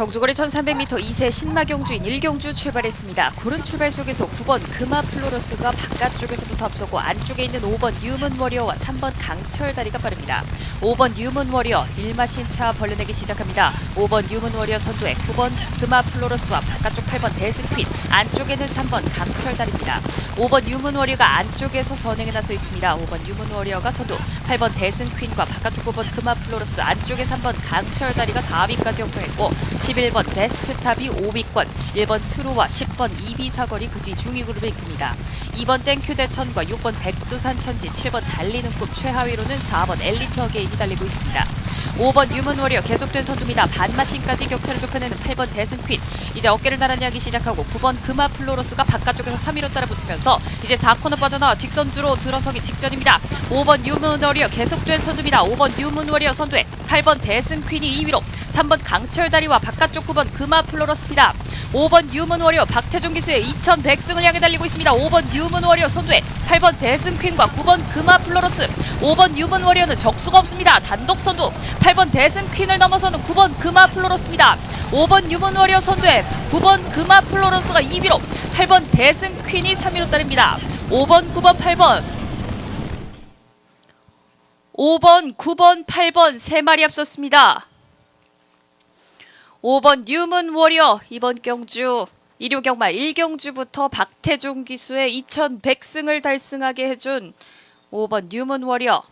경주거리 1300m 2세 신마경주인 1경주 출발했습니다. 고른 출발 속에서 9번 금화 플로러스가 바깥쪽에서부터 앞서고 안쪽에 있는 5번 뉴문 워리어와 3번 강철 다리가 빠릅니다. 5번 뉴문 워리어 일마신차 벌려내기 시작합니다. 5번 뉴문 워리어 선두에 9번 금화 플로러스와 바깥쪽 8번 데스퀸 안쪽에는 3번 강철 다리입니다. 5번 뉴문 워리어가 안쪽에서 선행에 나서 있습니다. 5번 뉴문 워리어가 선두 8번 데스퀸과 바깥쪽 9번 금화 플로러스 안쪽에 3번 강철 다리가 4위까지 형성했고 11번 베스트탑이 5위권 1번 트루와 10번 이비 사거리 그 뒤 중위 그룹에 이끕니다. 2번 땡큐 대천과 6번 백두산 천지 7번 달리는 꿈 최하위로는 4번 엘리트 게임이 달리고 있습니다. 5번 뉴먼 워리어 계속된 선두입니다. 반마신까지 격차를 좁혀내는 8번 대승퀸. 이제 어깨를 나란히 하기 시작하고 9번 금화 플로로스가 바깥쪽에서 3위로 따라붙으면서 이제 4코너 빠져나와 직선주로 들어서기 직전입니다. 5번 뉴먼 워리어 계속된 선두입니다. 5번 뉴먼 워리어 선두에 8번 대승퀸이 2위로 3번 강철다리와 바깥쪽 9번 금화 플로러스입니다. 5번 뉴먼 워리어 박태종 기수의 2100승을 향해 달리고 있습니다. 5번 뉴먼 워리어 선두에 8번 대승퀸과 9번 금화 플로러스 5번 뉴먼 워리어는 적수가 없습니다. 단독 선두 8번 대승퀸을 넘어서는 9번 금화 플로러스입니다. 5번 뉴먼 워리어 선두에 9번 금화 플로러스가 2위로 8번 대승퀸이 3위로 따릅니다. 5번, 9번, 8번 5번, 9번, 8번 세 마리 앞섰습니다. 5번 뉴문 워리어 이번 경주. 일요경마 1경주부터 박태종 기수의 2100승을 달성하게 해준 5번 뉴문 워리어